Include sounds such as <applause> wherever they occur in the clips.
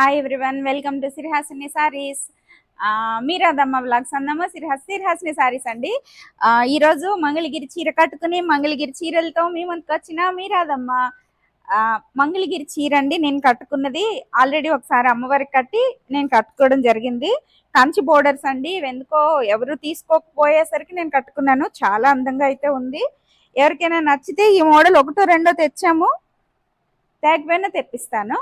Hi everyone welcome to Sirihasini saris మీరాదమ్మ blogs అందమ్మ సిరిహాస్ సిరిహాసిని సారీస్ అండి. ఈరోజు మంగళగిరి చీర కట్టుకుని మంగళగిరి చీరలతో మీ ముందుకు వచ్చిన మీరాదమ్మ మంగళగిరి చీర అండి నేను కట్టుకున్నది ఆల్రెడీ ఒకసారి అమ్మవారికి కట్టి నేను కట్టుకోవడం జరిగింది. కంచి బోర్డర్స్ అండి ఎందుకో ఎవరు తీసుకోకపోయేసరికి నేను కట్టుకున్నాను. చాలా అందంగా అయితే ఉంది. ఎవరికైనా నచ్చితే ఈ మోడల్ ఒకటో రెండో తెచ్చాము. తేకపోయినా తెప్పిస్తాను.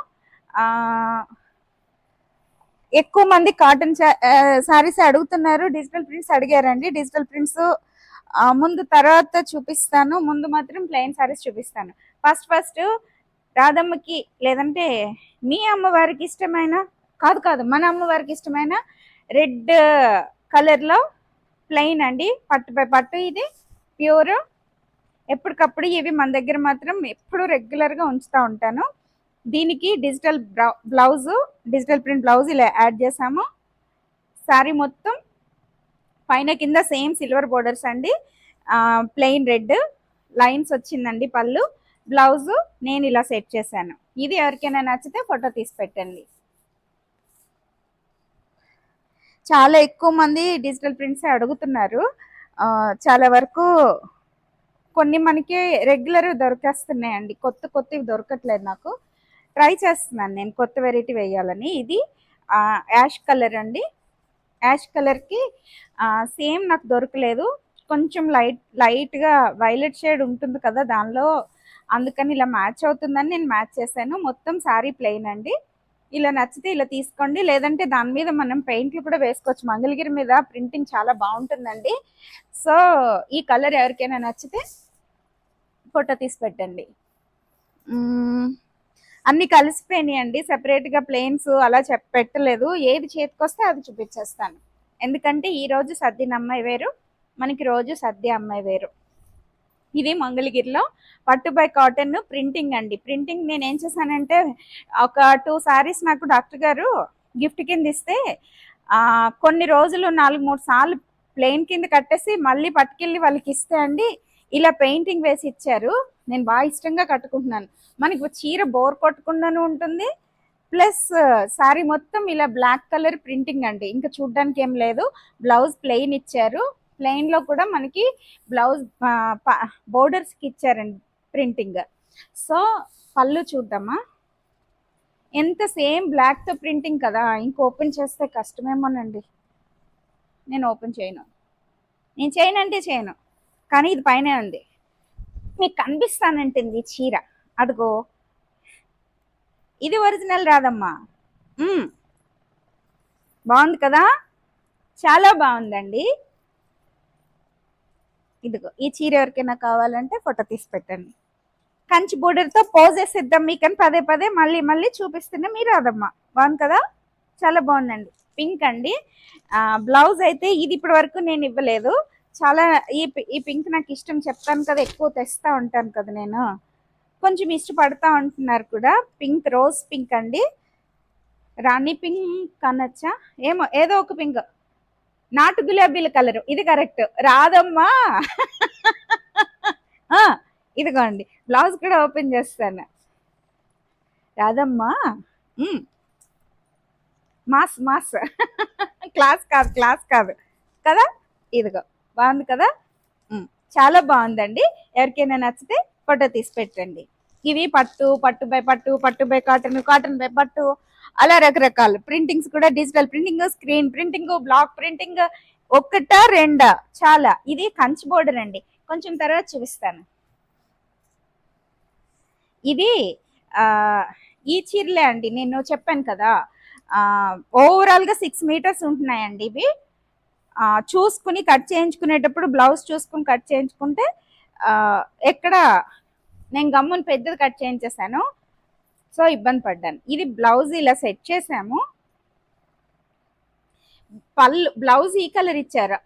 ఎక్కువ మంది కాటన్ శారీస్ అడుగుతున్నారు. డిజిటల్ ప్రింట్స్ అడిగారండి. డిజిటల్ ప్రింట్స్ ముందు తర్వాత చూపిస్తాను. ముందు మాత్రం ప్లెయిన్ శారీస్ చూపిస్తాను. ఫస్ట్ ఫస్ట్ రాధమ్మకి లేదంటే మీ అమ్మవారికి ఇష్టమైన కాదు కాదు మన అమ్మవారికి ఇష్టమైన రెడ్ కలర్లో ప్లెయిన్ అండి. పట్టు బై పట్టు ఇది ప్యూర్ ఎప్పటికప్పుడు ఇవి మన దగ్గర మాత్రం ఎప్పుడు రెగ్యులర్గా ఉంచుతూ ఉంటాను. దీనికి digital blouse digital print blouse ఇలా యాడ్ చేసాము. శారీ మొత్తం పైన కింద సేమ్ సిల్వర్ బోర్డర్స్ అండి. ప్లెయిన్ రెడ్ లైన్స్ వచ్చిందండి పళ్ళు. బ్లౌజ్ నేను ఇలా సెట్ చేశాను. ఇది ఎవరికైనా నచ్చితే ఫోటో తీసి పెట్టండి. చాలా ఎక్కువ మంది డిజిటల్ ప్రింట్స్ అడుగుతున్నారు. చాలా వరకు కొన్ని మనకి రెగ్యులర్ దొరికేస్తున్నాయండి. కొత్త కొత్తవి దొరకట్లేదు నాకు. ట్రై చేస్తున్నాను నేను కొత్త వెరైటీ వేయాలని. ఇది యాష్ కలర్ అండి. యాష్ కలర్కి సేమ్ నాకు దొరకలేదు. కొంచెం లైట్ లైట్గా వైలెట్ షేడ్ ఉంటుంది కదా దానిలో. అందుకని ఇలా మ్యాచ్ అవుతుందని నేను మ్యాచ్ చేశాను. మొత్తం శారీ ప్లెయిన్ అండి. ఇలా నచ్చితే ఇలా తీసుకోండి. లేదంటే దాని మీద మనం పెయింట్లు కూడా వేసుకోవచ్చు. మంగళగిరి మీద ప్రింటింగ్ చాలా బాగుంటుందండి. సో ఈ కలర్ ఎవరికైనా నచ్చితే ఫోటో తీసి పెట్టండి. అన్ని కలిసిపోయినాయి అండి సెపరేట్గా ప్లేన్స్ అలా చెప్ పెట్టలేదు. ఏది చేతికొస్తే అది చూపించేస్తాను. ఎందుకంటే ఈ రోజు సర్దిన అమ్మాయి వేరు మనకి రోజు సర్ది అమ్మాయి వేరు. ఇది మంగళగిరిలో పట్టు బై కాటన్ ప్రింటింగ్ అండి. ప్రింటింగ్ నేను ఏం చేశానంటే ఒక టూ సారీస్ నాకు డాక్టర్ గారు గిఫ్ట్ కింద ఇస్తే కొన్ని రోజులు నాలుగు మూడు సార్లు ప్లెయిన్ కింద కట్టేసి మళ్ళీ పట్టుకెళ్ళి వాళ్ళకి ఇస్తే అండి ఇలా పెయింటింగ్ వేసి ఇచ్చారు. నేను బాగా ఇష్టంగా కట్టుకుంటున్నాను. మనకి చీర బోర్ కొట్టకుండానే ఉంటుంది. ప్లస్ శారీ మొత్తం ఇలా బ్లాక్ కలర్ ప్రింటింగ్ అండి. ఇంకా చూడడానికి ఏం లేదు. బ్లౌజ్ ప్లెయిన్ ఇచ్చారు. ప్లెయిన్లో కూడా మనకి బ్లౌజ్ బోర్డర్స్కి ఇచ్చారండి ప్రింటింగ్. సో పళ్ళు చూద్దామా? ఎంత సేమ్ బ్లాక్తో ప్రింటింగ్ కదా. ఇంక ఓపెన్ చేస్తే కష్టమేమోనండి. నేను ఓపెన్ చేయను. నేను చేయనంటే అంటే చేయను. కానీ ఇది పైనే ఉంది. మీకు కనిపిస్తానంటుంది చీర. అదిగో. ఇది ఒరిజినల్ రాదమ్మా. బాగుంది కదా? చాలా బాగుందండి. ఇదిగో ఈ చీర ఎవరికైనా కావాలంటే ఫోటో తీసి పెట్టండి. కంచి బోర్డర్తో పోజెస్ ఇద్దాం మీకని పదే పదే మళ్ళీ మళ్ళీ చూపిస్తున్నా మీరు రాదమ్మా. బాగుంది కదా? చాలా బాగుందండి. పింక్ అండి. బ్లౌజ్ అయితే ఇది ఇప్పటి వరకు నేను ఇవ్వలేదు. చాలా ఈ ఈ పింక్ నాకు ఇష్టం. చెప్తాను కదా ఎక్కువ తెస్తా ఉంటాను కదా నేను. కొంచెం ఇష్టపడతా ఉంటున్నారు కూడా. పింక్ రోజ్ పింక్ అండి. రాణి పింక్ అనొచ్చా ఏమో ఏదో ఒక పింక్. నాటు గులాబీల కలర్. ఇది కరెక్ట్. రాదమ్మా <laughs> ఇదిగోండి. బ్లౌజ్ కూడా ఓపెన్ చేస్తాను. రాదమ్మా మాస్ మాస్. <laughs> క్లాస్ కాదు క్లాస్ కాదు. కదా? ఇదిగో. బాగుంది కదా. చాలా బాగుందండి. ఎవరికైనా నచ్చితే ఫోటో తీసి పెట్టండి. ఇవి పట్టు పట్టు బై పట్టు పట్టు బై కాటన్ కాటన్ బై పట్టు అలా రకరకాలు ప్రింటింగ్స్ కూడా digital printing screen printing block printing ఒక్కటా రెండా? చాలా. ఇది కంచి బోర్డర్ అండి. కొంచెం తర్వాత చూపిస్తాను. ఇది ఆ, ఈ చీరలే అండి. నేను చెప్పాను కదా. ఓవరాల్గా సిక్స్ మీటర్స్ ఉంటున్నాయండి ఇవి. చూసుకుని కట్ చేయించుకునేటప్పుడు బ్లౌజ్ చూసుకుని కట్ చేయించుకుంటే ఎక్కడ నేను గమ్ముని పెద్దది కట్ చేయించేసాను. సో ఇబ్బంది పడ్డాను. ఇది బ్లౌజ్ ఇలా సెట్ చేసాము. పళ్ళు బ్లౌజ్ ఈ కలర్ ఇచ్చారు.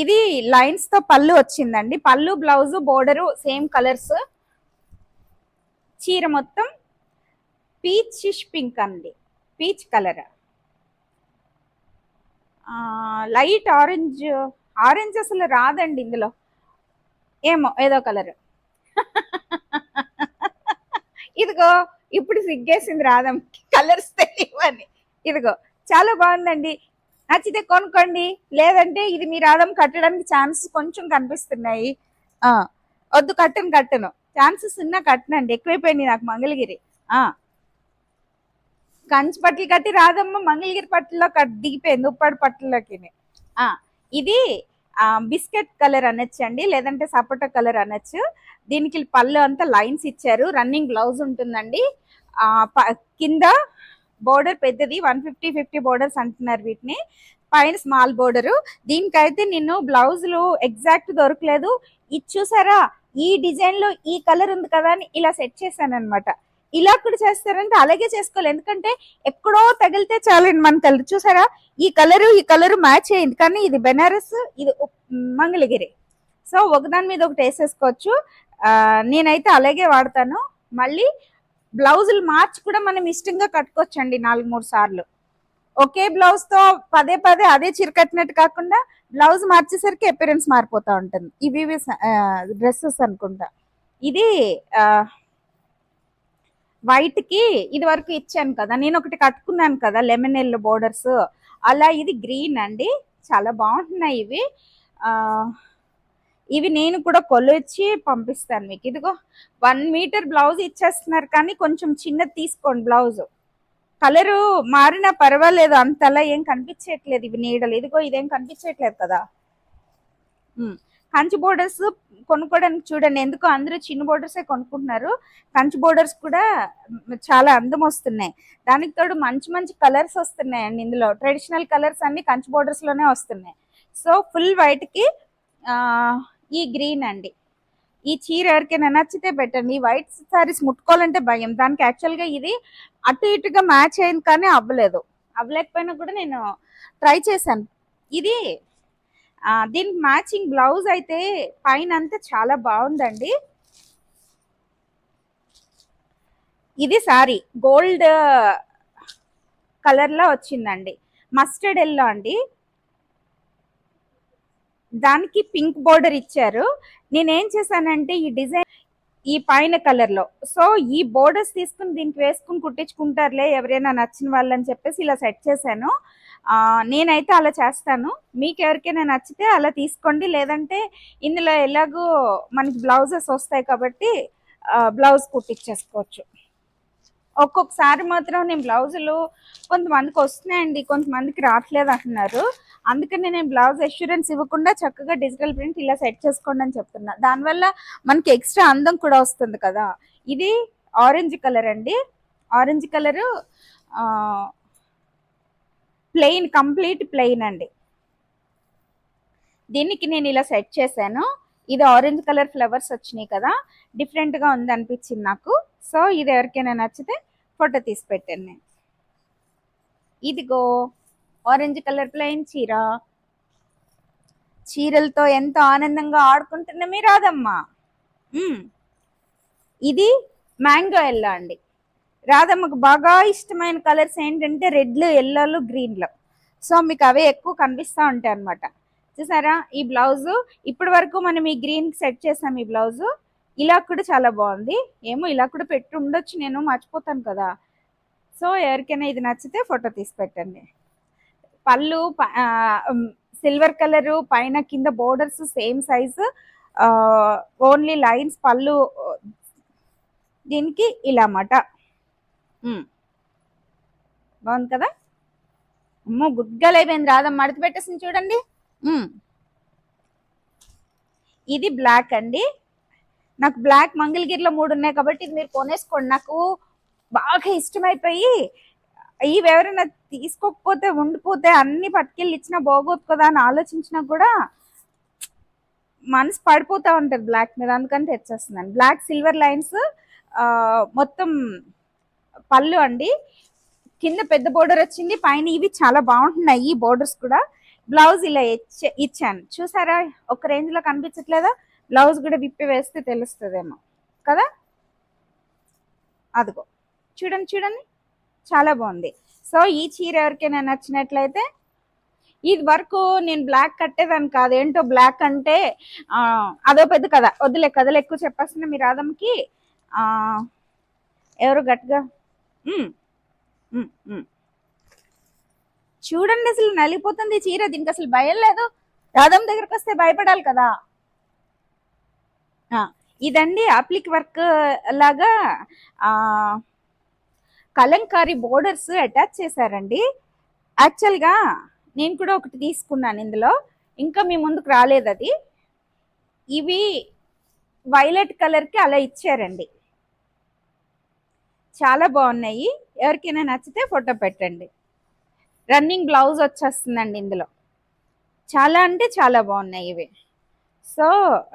ఇది లైన్స్తో పళ్ళు వచ్చిందండి. పళ్ళు బ్లౌజు బోర్డరు సేమ్ కలర్స్. చీర మొత్తం పీచ్ పింక్ అండి. Peach colour. Light orange orange అసలు రాదండి ఇందులో. ఏమో ఏదో కలర్. ఇదిగో ఇప్పుడు సిగ్గేసింది రాదం కలర్స్ తెలియవని. ఇదిగో చాలా బాగుందండి. నచ్చితే కొనుక్కోండి. లేదంటే ఇది మీ రాధం కట్టడానికి ఛాన్సెస్ కొంచెం కనిపిస్తున్నాయి. ఆ వద్దు కట్టను కట్టను. ఛాన్సెస్ ఉన్నా కట్టనండి. ఎక్కువైపోయింది నాకు మంగళగిరి. ఆ. కంచి పట్లు కట్టి రాదమ్మ మంగళగిరి పట్టులో దిగిపోయింది ఉప్పాడు పట్టులోకి ఇది బిస్కెట్ కలర్ అనొచ్చు అండి లేదంటే సపోటా కలర్ అనొచ్చు. దీనికి పళ్ళు అంతా లైన్స్ ఇచ్చారు రన్నింగ్ బ్లౌజ్ ఉంటుందండి. ప- కింద బోర్డర్ పెద్దది వన్ ఫిఫ్టీ ఫిఫ్టీ బోర్డర్స్ అంటున్నారు వీటిని. పైన స్మాల్ బోర్డరు. దీనికైతే నేను బ్లౌజులు ఎగ్జాక్ట్ దొరకలేదు. ఇది చూసారా? ఈ డిజైన్లో ఈ కలర్ ఉంది కదా అని ఇలా సెట్ చేశాను అనమాట ఇలా కూడా చేస్తారంటే అలాగే చేసుకోవాలి. ఎందుకంటే ఎక్కడో తగిలితే చాలండి మన కలర్. చూసారా? ఈ కలరు ఈ కలరు మ్యాచ్ అయింది. కానీ ఇది బెనారస్ ఇది మంగళగిరి. సో ఒకదాని మీద ఒకటి వేసేసుకోవచ్చు. నేనైతే అలాగే వాడతాను. మళ్ళీ బ్లౌజులు మార్చి కూడా మనం ఇష్టంగా కట్టుకోవచ్చండి నాలుగు మూడు సార్లు. ఒకే బ్లౌజ్తో పదే పదే అదే చీర కట్టినట్టు కాకుండా బ్లౌజ్ మార్చేసరికి అపిరెన్స్ మారిపోతూ ఉంటుంది. ఇవి డ్రెస్సెస్ అనుకుంటా. ఇది వైట్కి ఇది వరకు ఇచ్చాను కదా. నేను ఒకటి కట్టుకున్నాను కదా లెమన్ ఎల్లో బోర్డర్స్ అలా ఇది గ్రీన్ అండి. చాలా బాగుంటున్నాయి ఇవి. ఇవి నేను కూడా కొలిచి పంపిస్తాను మీకు. ఇదిగో వన్ మీటర్ బ్లౌజ్ ఇచ్చేస్తున్నారు కానీ కొంచెం చిన్నది తీసుకోండి బ్లౌజ్ కలరు మారినా పర్వాలేదు. అంతలా ఏం కనిపించట్లేదు ఇవి నీడలు. ఇదిగో ఇదేం కనిపించట్లేదు కదా. కంచి బోర్డర్స్ కొనుక్కోవడానికి చూడండి. ఎందుకు అందరూ చిన్న బోర్డర్సే కొనుక్కుంటున్నారు. కంచి బోర్డర్స్ కూడా చాలా అందం వస్తున్నాయి. దానికి తోడు మంచి మంచి కలర్స్ వస్తున్నాయండి ఇందులో. ట్రెడిషనల్ కలర్స్ అన్ని కంచి బోర్డర్స్లోనే వస్తున్నాయి. సో ఫుల్ వైట్కి ఈ గ్రీన్ అండి. ఈ చీర ఎవరికైనా నచ్చితే పెట్టండి. ఈ వైట్ సారీస్ ముట్టుకోవాలంటే భయం. దానికి యాక్చువల్గా ఇది అటు ఇటుగా మ్యాచ్ అయింది కానీ అవ్వలేదు. అవ్వలేకపోయినా కూడా నేను ట్రై చేశాను. ఇది దీనికి మ్యాచింగ్ బ్లౌజ్ అయితే పైన అంతా చాలా బాగుందండి. ఇది సారీ గోల్డ్ కలర్లో వచ్చిందండి. మస్టర్డ్ ఎల్లో అండి. దానికి పింక్ బోర్డర్ ఇచ్చారు. నేనేం చేశానంటే ఈ డిజైన్ ఈ పైన కలర్లో. సో ఈ బోర్డర్స్ తీసుకుని దీనికి వేసుకుని కుట్టించుకుంటారులే ఎవరైనా నచ్చిన వాళ్ళని చెప్పేసి ఇలా సెట్ చేశాను. నేనైతే అలా చేస్తాను. మీకు ఎవరికైనా నచ్చితే అలా తీసుకోండి. లేదంటే ఇందులో ఎలాగో మనకి బ్లౌజెస్ వస్తాయి కాబట్టి బ్లౌజ్ కుట్టించేసుకోవచ్చు. ఒక్కొక్కసారి మాత్రం నేను బ్లౌజులు కొంతమందికి వస్తున్నాయండి కొంతమందికి రావట్లేదు అంటున్నారు. అందుకని నేను బ్లౌజ్ అష్యూరెన్స్ ఇవ్వకుండా చక్కగా డిజిటల్ ప్రింట్ ఇలా సెట్ చేసుకోండి అని చెప్తున్నా. దానివల్ల మనకి ఎక్స్ట్రా అందం కూడా వస్తుంది కదా. ఇది ఆరెంజ్ కలర్ అండి. Orange colour plain complete plain అండి. దీనికి నేను ఇలా సెట్ చేశాను. ఇది ఆరెంజ్ కలర్ ఫ్లవర్స్ వచ్చినాయి కదా డిఫరెంట్గా ఉంది అనిపించింది నాకు. సో ఇది ఎవరికైనా నచ్చితే ఫోటో తీసి పెట్టాను నేను ఇదిగో ఆరెంజ్ కలర్ ప్లెయిన్ చీర. చీరలతో ఎంతో ఆనందంగా ఆడుకుంటున్నామే రాదమ్మా ఇది మ్యాంగో ఎల్లో అండి. రాధమ్మకు బాగా ఇష్టమైన కలర్స్ ఏంటంటే రెడ్లు ఎల్లోలు గ్రీన్లు. సో మీకు అవే ఎక్కువ కనిపిస్తూ ఉంటాయి అన్నమాట. చూసారా? ఈ బ్లౌజు ఇప్పటి వరకు మనం ఈ గ్రీన్ సెట్ చేసాం ఈ బ్లౌజు. ఇలా కూడా చాలా బాగుంది. ఏమో ఇలా కూడా పెట్టి ఉండొచ్చు నేను మర్చిపోతాను కదా. సో ఎవరికైనా ఇది నచ్చితే ఫోటో తీసి పెట్టండి. పళ్ళు సిల్వర్ కలర్ పైన కింద borders same size. Only lines పళ్ళు దీనికి ఇలా అన్నమాట. బాగుంది కదా? అమ్మో గుడ్గా లేకపోయింది రాదమ్మ మడత పెట్టేసింది చూడండి. ఇది బ్లాక్ అండి. నాకు బ్లాక్ మంగళగిరిలో మూడు ఉన్నాయి కాబట్టి ఇది మీరు కొనేసుకోండి. నాకు బాగా ఇష్టమైపోయి ఇవి ఎవరైనా తీసుకోకపోతే ఉండిపోతే అన్ని పట్టుకెళ్ళి ఇచ్చినా బాగోదు కదా అని ఆలోచించినా కూడా మనసు పడిపోతా ఉంటది బ్లాక్ మీద. అందుకని తెచ్చేస్తున్నాను. బ్లాక్ సిల్వర్ లైన్స్ మొత్తం పళ్ళు అండి. కింద పెద్ద బోర్డర్ వచ్చింది. పైన ఇవి చాలా బాగుంటున్నాయి ఈ బోర్డర్స్ కూడా. బ్లౌజ్ ఇలా ఇచ్చాను. చూసారా? ఒక రేంజ్లో కనిపించట్లేదా? బ్లౌజ్ కూడా విప్పి వేస్తే తెలుస్తుందేమో. కదా? అదిగో. చూడండి చూడండి. చాలా బాగుంది. సో ఈ చీర ఎవరికైనా నచ్చినట్లయితే ఇది వరకు నేను బ్లాక్ కట్టేదాన్ని కాదు. ఏంటో బ్లాక్ అంటే అదో పెద్ద కదా వద్దులే కథలు ఎక్కువ చెప్పేస్తున్నా మీ రాధమ్మకి. ఎవరు గట్టిగా చూడండి అసలు నలిగిపోతుంది చీర. దీనికి అసలు భయం లేదు. రాధం దగ్గరకు వస్తే భయపడాలి కదా. ఇదండి అప్లిక్ వర్క్ లాగా కలంకారీ బోర్డర్స్ అటాచ్ చేశారండి. యాక్చువల్గా నేను కూడా ఒకటి తీసుకున్నాను ఇందులో. ఇంకా మీ ముందుకు రాలేదు అది. ఇవి వైలెట్ కలర్కి అలా ఇచ్చారండి. చాలా బాగున్నాయి. ఎవరికైనా నచ్చితే ఫోటో పెట్టండి. రన్నింగ్ బ్లౌజ్ వచ్చేస్తుందండి ఇందులో. చాలా అంటే చాలా బాగున్నాయి ఇవి. సో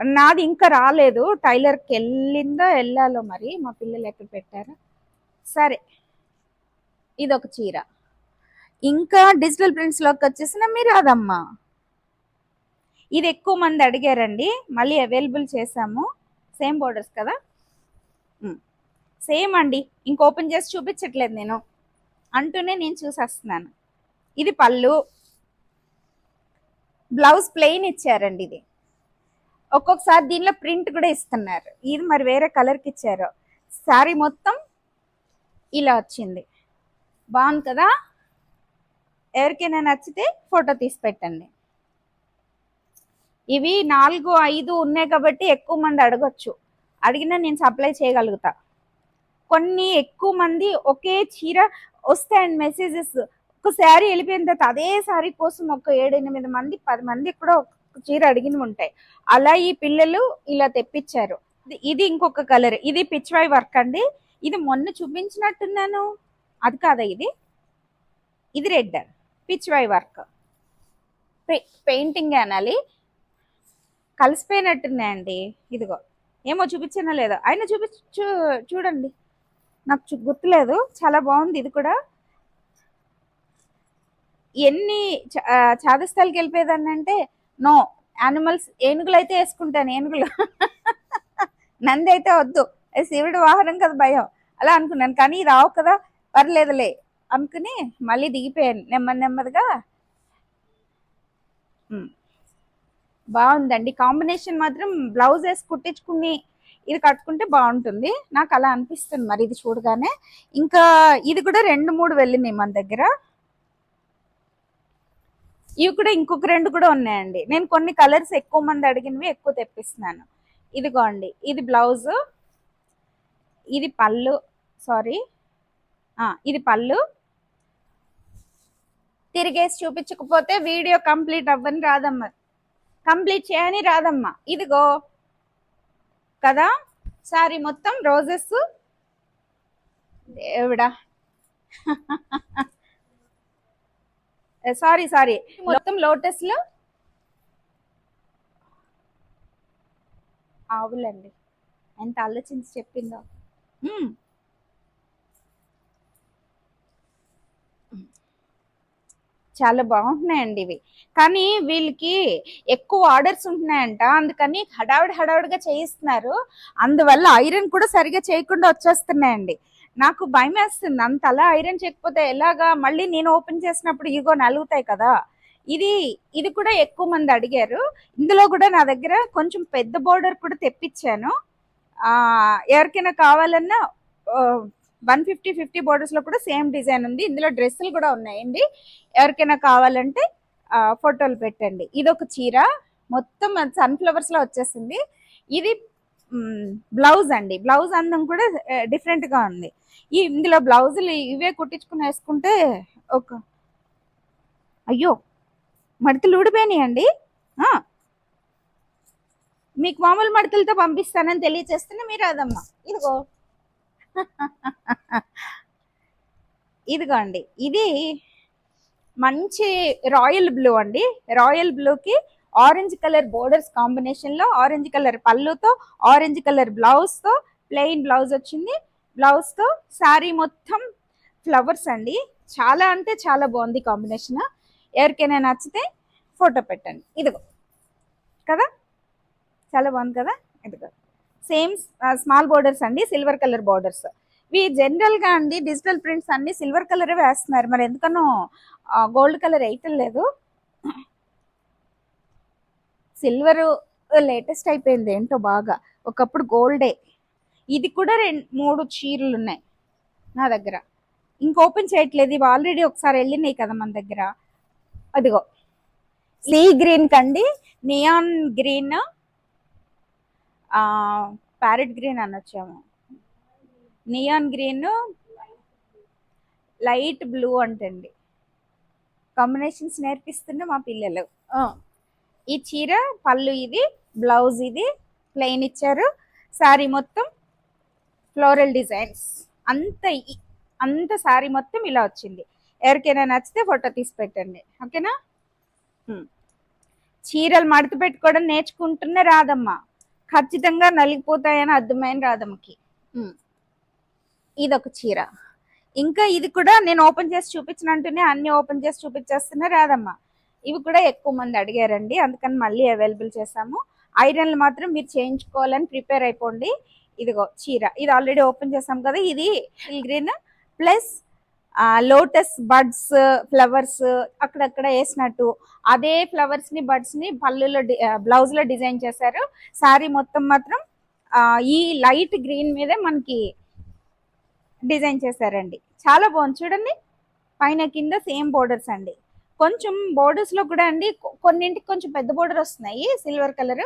నాది ఇంకా రాలేదు. టైలర్కి వెళ్ళిందో వెళ్ళాలో మరి. మా పిల్లలు ఎక్కడ పెట్టారు. సరే. ఇది ఒక చీర. ఇంకా డిజిటల్ ప్రింట్స్లోకి వచ్చేసిన మీరు అదమ్మా ఇది ఎక్కువ మంది అడిగారండి. మళ్ళీ అవైలబుల్ చేసాము సేమ్ బోర్డర్స్ కదా? సేమ్ అండి. ఇంక ఓపెన్ చేసి చూపించట్లేదు నేను. అంటూనే నేను చూసేస్తున్నాను. ఇది పళ్ళు. బ్లౌజ్ ప్లెయిన్ ఇచ్చారండి ఇది. ఒక్కొక్కసారి దీనిలో ప్రింట్ కూడా ఇస్తున్నారు. ఇది మరి వేరే కలర్కి ఇచ్చారు. శారీ మొత్తం ఇలా వచ్చింది. బాగుంది కదా? ఎవరికైనా నచ్చితే ఫోటో తీసి పెట్టండి. ఇవి నాలుగు ఐదు ఉన్నాయి కాబట్టి ఎక్కువ మంది అడగొచ్చు. అడిగినా నేను సప్లై చేయగలుగుతా. కొన్ని ఎక్కువ మంది ఒకే చీర వస్తాయండి మెసేజెస్ ఒక శారీ వెళ్ళిపోయిన తర్వాత అదే శారీ కోసం ఒక ఏడు ఎనిమిది మంది పది మంది కూడా ఒక చీర అడిగినవి ఉంటాయి. అలా ఈ పిల్లలు ఇలా తెప్పించారు. ఇది- ఇది ఇంకొక కలర్ ఇది పిచ్వాయి వర్క్ అండి. ఇది మొన్న చూపించినట్టున్నాను. అది కాదా ఇది? ఇది రెడ్. పిచ్వాయి వర్క్. పెయింటింగ్ అనాలి. కలిసిపోయినట్టున్నాయండి. ఇదిగో. ఏమో చూపించినా లేదో. ఆయన చూపి చూ చూడండి. నాకు గుర్తులేదు. చాలా బాగుంది ఇది కూడా. ఎన్ని చ- ఆ, వెళ్ళిపోయేదాన్ని అంటే నో. యానిమల్స్ ఏనుగులు అయితే వేసుకుంటాను ఏనుగులు. <laughs> నంది అయితే వద్దు శివుడు వాహనం కదా భయం. అలా అనుకున్నాను. కానీ రావు కదా పర్లేదులే అనుకుని మళ్ళీ దిగిపోయాను. నెమ్మది నెమ్మదిగా. బాగుందండి. కాంబినేషన్ మాత్రం బ్లౌజ్ వేసి కుట్టించుకుని ఇది కట్టుకుంటే బాగుంటుంది. నాకు అలా అనిపిస్తుంది మరి ఇది చూడగానే. ఇంకా ఇది కూడా రెండు మూడు వెళ్ళినాయి మన దగ్గర. ఇవి కూడా ఇంకొక రెండు కూడా ఉన్నాయండి. నేను కొన్ని కలర్స్ ఎక్కువ మంది అడిగినవి ఎక్కువ తెప్పిస్తున్నాను. ఇదిగోండి ఇది బ్లౌజ్. ఇది పళ్ళు సారీ. ఇది పళ్ళు. తిరిగేసి చూపించకపోతే వీడియో కంప్లీట్ అవ్వని రాదమ్మ. కంప్లీట్ చేయని రాదమ్మ. ఇదిగో. కదా? సారీ మొత్తం రోజెస్ దేవుడా. <laughs> Sorry sorry. మొత్తం లోటస్లో. ఆవులండి. ఎంత ఆలోచించి చెప్పిందో. చాలా బాగుంటున్నాయండి ఇవి. కానీ వీళ్ళకి ఎక్కువ ఆర్డర్స్ ఉంటున్నాయంట. అందుకని హడావిడి హడావిడిగా చేయిస్తున్నారు. అందువల్ల ఐరన్ కూడా సరిగా చేయకుండా వచ్చేస్తున్నాయండి. నాకు భయం వేస్తుంది. అంత అలా ఐరన్ చేయకపోతే ఎలాగా? మళ్ళీ నేను ఓపెన్ చేసినప్పుడు ఇగో నలుగుతాయి కదా? ఇది ఇది కూడా ఎక్కువ మంది అడిగారు. ఇందులో కూడా నా దగ్గర కొంచెం పెద్ద బోర్డర్ కూడా తెప్పించాను. ఎవరికైనా కావాలన్నా వన్ ఫిఫ్టీ ఫిఫ్టీ బోర్డర్స్లో కూడా సేమ్ డిజైన్ ఉంది. ఇందులో డ్రెస్సులు కూడా ఉన్నాయండి. ఎవరికైనా కావాలంటే ఫోటోలు పెట్టండి. ఇది ఒక చీర. మొత్తం సన్ఫ్లవర్స్లో వచ్చేసింది. ఇది బ్లౌజ్ అండి. బ్లౌజ్ అందం కూడా డిఫరెంట్గా ఉంది. ఈ ఇందులో బ్లౌజులు ఇవే కుట్టించుకుని వేసుకుంటే ఒక అయ్యో మడతలు ఊడిపోయినాయండి. మీకు మామూలు మడతలతో పంపిస్తానని తెలియచేస్తున్నా మీరు అదమ్మా ఇదిగో. ఇదిగోండి. ఇది మంచి రాయల్ బ్లూ అండి. రాయల్ బ్లూకి ఆరెంజ్ కలర్ బోర్డర్స్ కాంబినేషన్లో ఆరెంజ్ కలర్ పళ్ళుతో ఆరెంజ్ కలర్ బ్లౌజ్తో ప్లెయిన్ బ్లౌజ్ వచ్చింది. బ్లౌజ్తో శారీ మొత్తం ఫ్లవర్స్ అండి. చాలా అంటే చాలా బాగుంది కాంబినేషన్. ఎవరికైనా నచ్చితే ఫోటో పెట్టండి. ఇదిగో. కదా? చాలా బాగుంది కదా? ఇదిగో. సేమ్ స్మాల్ బోర్డర్స్ అండి సిల్వర్ కలర్ బోర్డర్స్. ఇవి జనరల్గా అండి డిజిటల్ ప్రింట్స్ అన్ని సిల్వర్ కలరే వేస్తున్నారు. మరి ఎందుకనో గోల్డ్ కలర్ వేయటం లేదు. సిల్వర్ లేటెస్ట్ అయిపోయింది ఏంటో బాగా. ఒకప్పుడు గోల్డే. ఇది కూడా రెండు మూడు చీరలు ఉన్నాయి నా దగ్గర. ఇంక ఓపెన్ చేయట్లేదు. ఇవి ఆల్రెడీ ఒకసారి వెళ్ళినాయి కదా మన దగ్గర. అదిగో. సీ గ్రీన్ కండి నియాన్ గ్రీన్ ప్యారెట్ గ్రీన్ అనొచ్చాము. నియాన్ గ్రీన్ లైట్ బ్లూ అంటండి. కాంబినేషన్స్ నేర్పిస్తుండే మా పిల్లలు. ఈ చీర పళ్ళు ఇది బ్లౌజ్ ఇది ప్లెయిన్ ఇచ్చారు. శారీ మొత్తం ఫ్లోరల్ డిజైన్స్. అంత అంత శారీ మొత్తం ఇలా వచ్చింది. ఎవరికైనా నచ్చితే ఫోటో తీసి పెట్టండి. ఓకేనా? చీరలు మడత పెట్టుకోవడం నేర్చుకుంటున్న రాదమ్మా ఖచ్చితంగా నలిగిపోతాయని అర్థమైన రాదమ్మకి ఉమ్. ఇదొక చీర. ఇంకా ఇది కూడా నేను ఓపెన్ చేసి చూపించినట్టునే అన్ని ఓపెన్ చేసి చూపించేస్తున్నా రాదమ్మా ఇవి కూడా ఎక్కువ మంది అడిగారండి. అందుకని మళ్ళీ అవైలబుల్ చేసాము ఐరన్లు మాత్రం మీరు చేయించుకోవాలని ప్రిపేర్ అయిపోండి. ఇదిగో చీర. ఇది ఆల్రెడీ ఓపెన్ చేసాం కదా ఇది green plus lotus buds flowers అక్కడక్కడ వేసినట్టు అదే ఫ్లవర్స్ని బడ్స్ని పళ్ళులో బ్లౌజ్లో డిజైన్ చేశారు. సారీ మొత్తం మాత్రం ఈ లైట్ గ్రీన్ మీదే మనకి డిజైన్ చేశారండి. చాలా బాగుంది. చూడండి పైన కింద సేమ్ బోర్డర్స్ అండి. కొంచెం బోర్డర్స్లో కూడా అండి కొన్నింటికి కొంచెం పెద్ద బోర్డర్ వస్తున్నాయి సిల్వర్ కలర్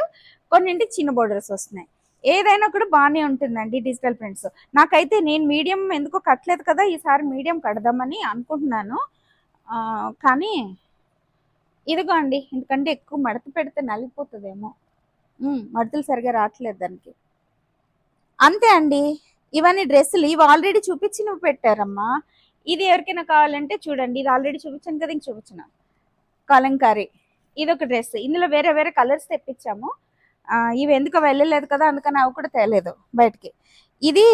కొన్నింటికి చిన్న బోర్డర్స్ వస్తున్నాయి. ఏదైనా కూడా బాగానే ఉంటుందండి డిజిటల్ ప్రింట్స్. నాకైతే నేను మీడియం ఎందుకో కట్టలేదు కదా ఈసారి మీడియం కడదామని అనుకుంటున్నాను. కానీ ఇదిగో అండి ఎందుకంటే ఎక్కువ మడత పెడితే నలిగిపోతుందేమో. మడతలు సరిగా రావట్లేదు దానికి. అంతే అండి ఇవన్నీ డ్రెస్సులు ఇవి ఆల్రెడీ చూపించినవి పెట్టారమ్మా. ఇది ఎవరికైనా కావాలంటే చూడండి ఇది ఆల్రెడీ చూపించాను కదా ఇంక చూపించిన. కలంకారీ. ఇది ఒక డ్రెస్ ఇందులో వేరే వేరే కలర్స్ తెప్పించాము. ఇవి ఎందుకు వెళ్ళలేదు కదా అందుకని అవి కూడా తేలేదు బయటికి. ఇది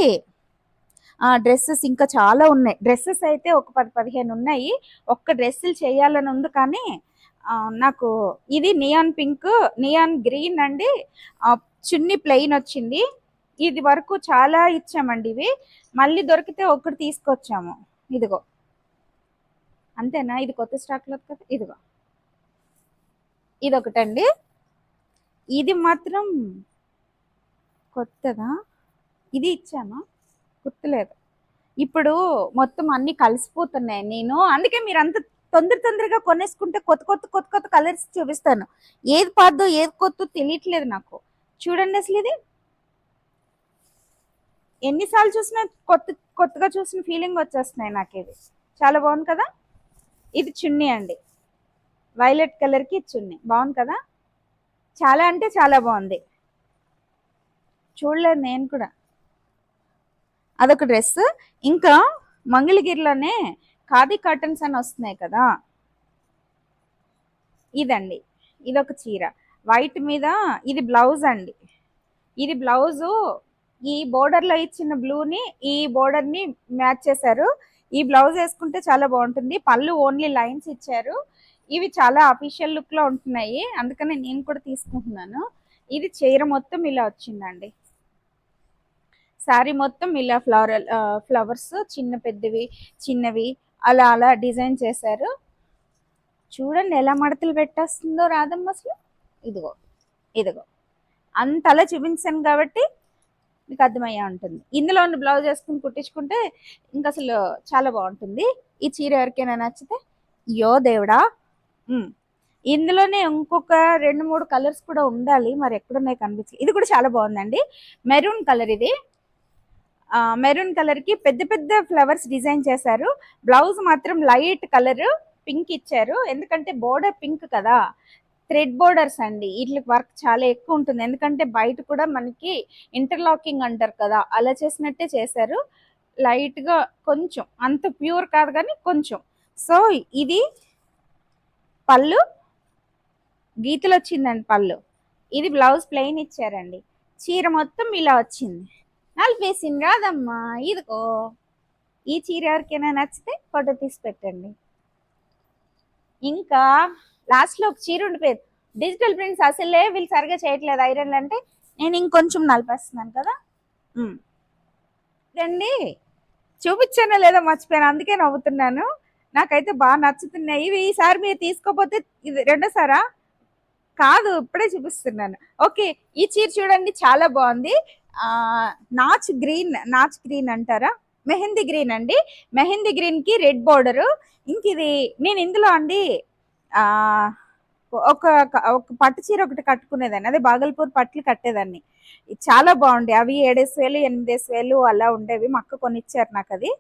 డ్రెస్సెస్ ఇంకా చాలా ఉన్నాయి. డ్రెస్సెస్ అయితే ఒక పది పదిహేను ఉన్నాయి. ఒక్క డ్రెస్సులు చేయాలని ఉంది కానీ నాకు ఇది నియాన్ పింక్ నియాన్ గ్రీన్ అండి చున్నీ ప్లెయిన్ వచ్చింది. ఇది వరకు చాలా ఇచ్చామండి ఇవి. మళ్ళీ దొరికితే ఒకటి తీసుకొచ్చాము. ఇదిగో. అంతేనా? ఇది కొత్త స్టాక్లో కదా? ఇదిగో. ఇది ఒకటండి ఇది మాత్రం కొత్తదా? ఇది ఇచ్చానా? గుర్తులేదు. ఇప్పుడు మొత్తం అన్ని కలిసిపోతున్నాయి నేను. అందుకే మీరు అంత తొందర తొందరగా కొనేసుకుంటే కొత్త కొత్త కొత్త కొత్త కలర్స్ చూపిస్తాను. ఏది పాదో ఏది కొత్త తెలియట్లేదు నాకు. చూడండి అసలు ఇది. ఎన్నిసార్లు చూసినా కొత్త కొత్తగా చూసిన ఫీలింగ్ వచ్చేస్తున్నాయి నాకు ఇది. చాలా బాగుంది కదా? ఇది చున్నీ అండి. వైలెట్ కలర్కి చున్నీ. బాగుంది కదా? చాలా అంటే చాలా బాగుంది. చూడలేదు నేను కూడా. అదొక డ్రెస్. ఇంకా మంగళగిరిలోనే ఖాదీ కాటన్స్ అని వస్తున్నాయి కదా. ఇదండి. ఇదొక చీర. వైట్ మీద ఇది బ్లౌజ్ అండి. ఇది బ్లౌజు ఈ బోర్డర్లో ఇచ్చిన బ్లూని ఈ బోర్డర్ని మ్యాచ్ చేశారు. ఈ బ్లౌజ్ వేసుకుంటే చాలా బాగుంటుంది. పళ్ళు ఓన్లీ లైన్స్ ఇచ్చారు. ఇవి చాలా అఫీషియల్ లుక్లో ఉంటున్నాయి. అందుకనే నేను కూడా తీసుకుంటున్నాను. ఇది చీర మొత్తం ఇలా వచ్చిందండి. శారీ మొత్తం ఇలా ఫ్లవరల్ ఫ్లవర్స్ చిన్న పెద్దవి చిన్నవి అలా అలా డిజైన్ చేశారు. చూడండి ఎలా మడతలు పెట్టేస్తుందో రాదమ్మ అసలు. ఇదిగో ఇదిగో. అంతలా చూపించాను కాబట్టి మీకు అర్థమయ్యే ఉంటుంది. ఇందులో ఉన్న బ్లౌజ్ వేసుకుని కుట్టించుకుంటే ఇంకా అసలు చాలా బాగుంటుంది. ఈ చీర ఎవరికైనా నచ్చితే యో దేవుడా ఇందులోనే ఇంకొక రెండు మూడు కలర్స్ కూడా ఉండాలి. మరి ఎక్కడున్నాయి కనిపించలేదు ఇది కూడా చాలా బాగుందండి. మెరూన్ కలర్ ఇది. మెరూన్ కలర్కి పెద్ద పెద్ద ఫ్లవర్స్ డిజైన్ చేశారు. బ్లౌజ్ మాత్రం లైట్ కలర్ పింక్ ఇచ్చారు. ఎందుకంటే బోర్డర్ పింక్ కదా. థ్రెడ్ బోర్డర్స్ అండి. వీటికి వర్క్ చాలా ఎక్కువ ఉంటుంది. ఎందుకంటే బయట కూడా మనకి ఇంటర్లాకింగ్ అంటారు కదా. అలా చేసినట్టే చేశారు. లైట్గా కొంచెం. అంత ప్యూర్ కాదు కానీ కొంచెం. సో ఇది పళ్ళు? గీతలు వచ్చిందండి పళ్ళు. ఇది బ్లౌజ్ ప్లెయిన్ ఇచ్చారండి. చీర మొత్తం ఇలా వచ్చింది. నలిపేసింది కాదమ్మా ఇదిగో. ఈ చీర ఎవరికైనా నచ్చితే ఫోటో తీసి పెట్టండి. ఇంకా లాస్ట్లో ఒక చీర ఉండిపోయేది. డిజిటల్ ప్రింట్స్ అసలే వీళ్ళు సరిగా చేయట్లేదు ఐరన్లు అంటే నేను ఇంకొంచెం నలిపేస్తున్నాను కదా. రండి. ఇదండి చూపించానో లేదో మర్చిపోయాను అందుకే నవ్వుతున్నాను. నాకైతే బాగా నచ్చుతున్నాయి. ఇవి ఈసారి మీరు తీసుకోపోతే ఇది రెండోసారా కాదు ఇప్పుడే చూపిస్తున్నాను. ఓకే ఈ చీర చూడండి చాలా బాగుంది. నాచ్ గ్రీన్ నాచ్ గ్రీన్ అంటారా? మెహందీ గ్రీన్ అండి. మెహందీ గ్రీన్కి రెడ్ బార్డరు. ఇంక ఇది నేను ఇందులో అండి ఒక ఒక పట్టు చీర ఒకటి కట్టుకునేదాన్ని. అదే బాగల్పూర్ పట్లు కట్టేదాన్ని. చాలా బాగుండే. అవి ఏడేసి వేలు ఎనిమిదేసి వేలు అలా ఉండేవి. మా అక్క నాకు అది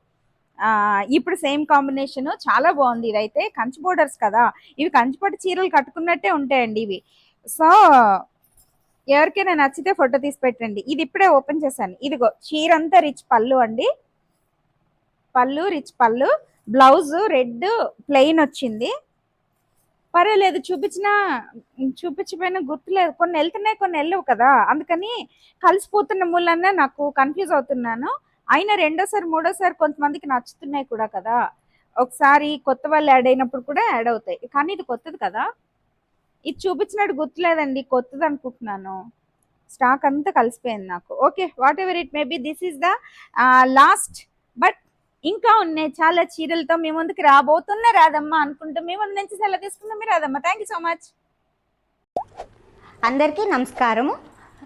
ఇప్పుడు సేమ్ కాంబినేషన్ చాలా బాగుంది. ఇదైతే కంచి బోర్డర్స్ కదా. ఇవి కంచిపట్టు చీరలు కట్టుకున్నట్టే ఉంటాయండి ఇవి. సో ఎవరికైనా నచ్చితే ఫోటో తీసి పెట్టండి. ఇది ఇప్పుడే ఓపెన్ చేశాను. ఇదిగో చీర అంతా రిచ్ పళ్ళు అండి. పళ్ళు రిచ్ పళ్ళు. బ్లౌజ్ రెడ్ ప్లెయిన్ వచ్చింది. పర్వాలేదు చూపించిన చూపించిపోయిన గుర్తులేదు. కొన్ని వెళ్తున్నాయి కొన్ని వెళ్ళవు కదా. అందుకని కలిసిపోతున్న మూలన నాకు కన్ఫ్యూజ్ అవుతున్నాను. అయినా రెండోసారి మూడోసారి కొంతమందికి నచ్చుతున్నాయి కూడా కదా. ఒకసారి కొత్త వాళ్ళు యాడ్ అయినప్పుడు కూడా యాడ్ అవుతాయి. కానీ ఇది కొత్తది కదా. ఇది చూపించినట్టు గుర్తులేదండి. కొత్తది అనుకుంటున్నాను. స్టాక్ అంతా కలిసిపోయింది నాకు. Okay whatever it maybe this is the last but ఇంకా ఉన్నాయి. చాలా చీరలతో మీ ముందుకు రాబోతున్న రాదమ్మ అనుకుంటూ మీ ముందు నుంచి సెలవు తీసుకుందాం. Radhamma thank you so much అందరికీ నమస్కారము.